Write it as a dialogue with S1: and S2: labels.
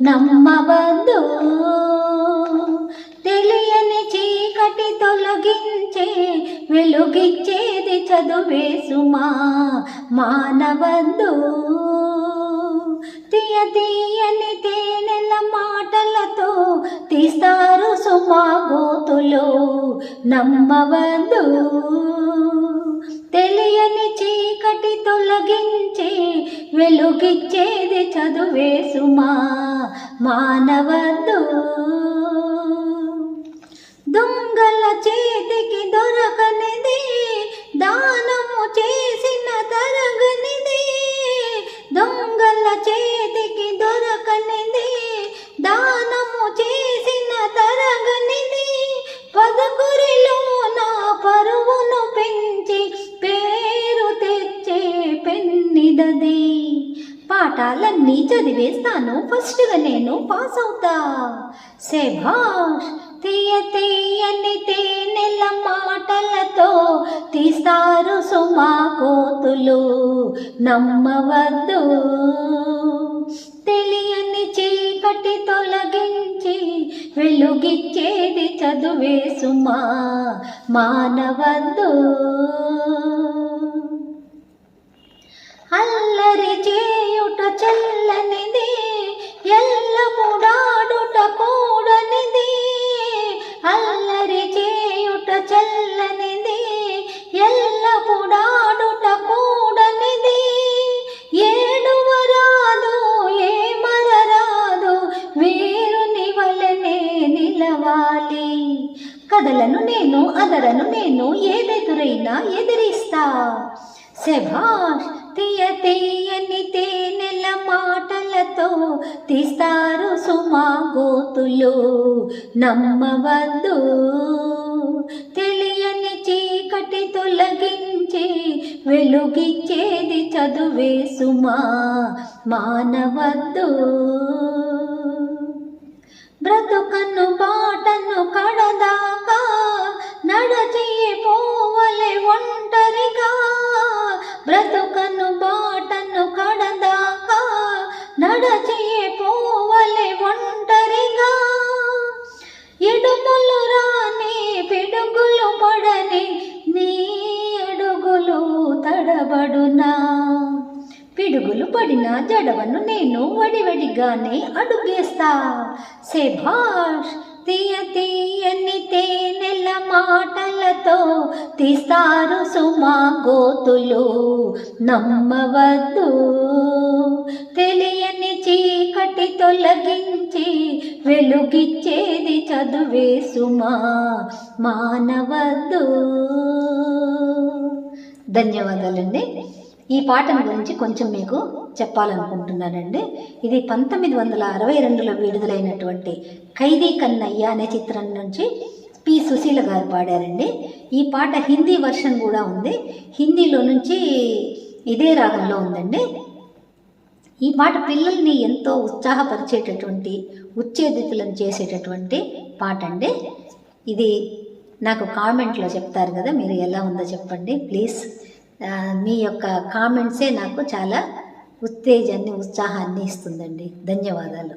S1: నమ్మవద్దు తెలియని చీకటి తొలగించే వెలుగిచ్చేది చదువే సుమా మానవద్దు తీయ తీయని తేనెల మాటలతో తీస్తారు సుమా గోతులు నమ్మవద్దు తెలియని చీకటి తొలగించే వెలుగిచ్చేది చదువే సుమా మానవద్దు దొంగల చేతికి పాఠాలన్నీ చదివేస్తాను. ఫస్ట్గా నేను పాస్ అవుతా. శభాష్ తీయ తీయని తేనెల మాటలతో తీస్తారు సుమా కోతులు. నమ్మవద్దు. తెలియని చీకటి తొలగించి వెలుగిచ్చేది చదువే సుమా. మానవద్దు. అల్లరి చేయుట చల్లనిది ఎల్లముడాడుట కూడనిది. అల్లరి చేయుట చల్లనిది ఎల్లముడాడుట కూడనిది. ఏడువరాదు ఏమరరాదు వీరుని వలనే నిలవాలి. కథలను నేను అదరను నేను ఏదెదురైనా ఎదిరిస్తా. శభాష్ తీయ తీయని తేనెల మాటలతో తీస్తారు సుమా గోతులు. నమ్మవద్దు. తెలియని చీకటి తొలగించి వెలుగిచ్చేది చదువే సుమా. మానవద్దు. బ్రతుకను బాటను కడదాకా నడచి పోవలే ఒంటరిగా. బ్రతుకను తడబడునా పిడుగులు పడిన జడవను నేను వడివడిగానే అడుగేస్తా. శభాష్ తీయ తీయని తేనెల మాటలతో తీస్తారు సుమా గోతులు. నమ్మవద్దు. తెలియని చీకటి తొలగించి వెలుగిచ్చేది చదువే సుమా. మానవద్దు. ధన్యవాదాలండి. ఈ పాటను గురించి కొంచెం మీకు చెప్పాలనుకుంటున్నానండి. ఇది పంతొమ్మిది వందల అరవై రెండులో విడుదలైనటువంటి ఖైదీ కన్నయ్య అనే చిత్రం నుంచి పి. సుశీల గారు పాడారండి. ఈ పాట హిందీ వర్షన్ కూడా ఉంది. హిందీలో నుంచి ఇదే రాగంలో ఉందండి. ఈ పాట పిల్లల్ని ఎంతో ఉత్సాహపరిచేటటువంటి ఉచ్చేదితులను చేసేటటువంటి పాట అండి ఇది నాకు కామెంట్లో చెప్తారు కదా మీరు ఎలా ఉందో చెప్పండి. ప్లీజ్ మీ యొక్క కామెంట్సే నాకు చాలా ఉత్తేజాన్ని ఉత్సాహాన్ని ఇస్తుందండి. ధన్యవాదాలు.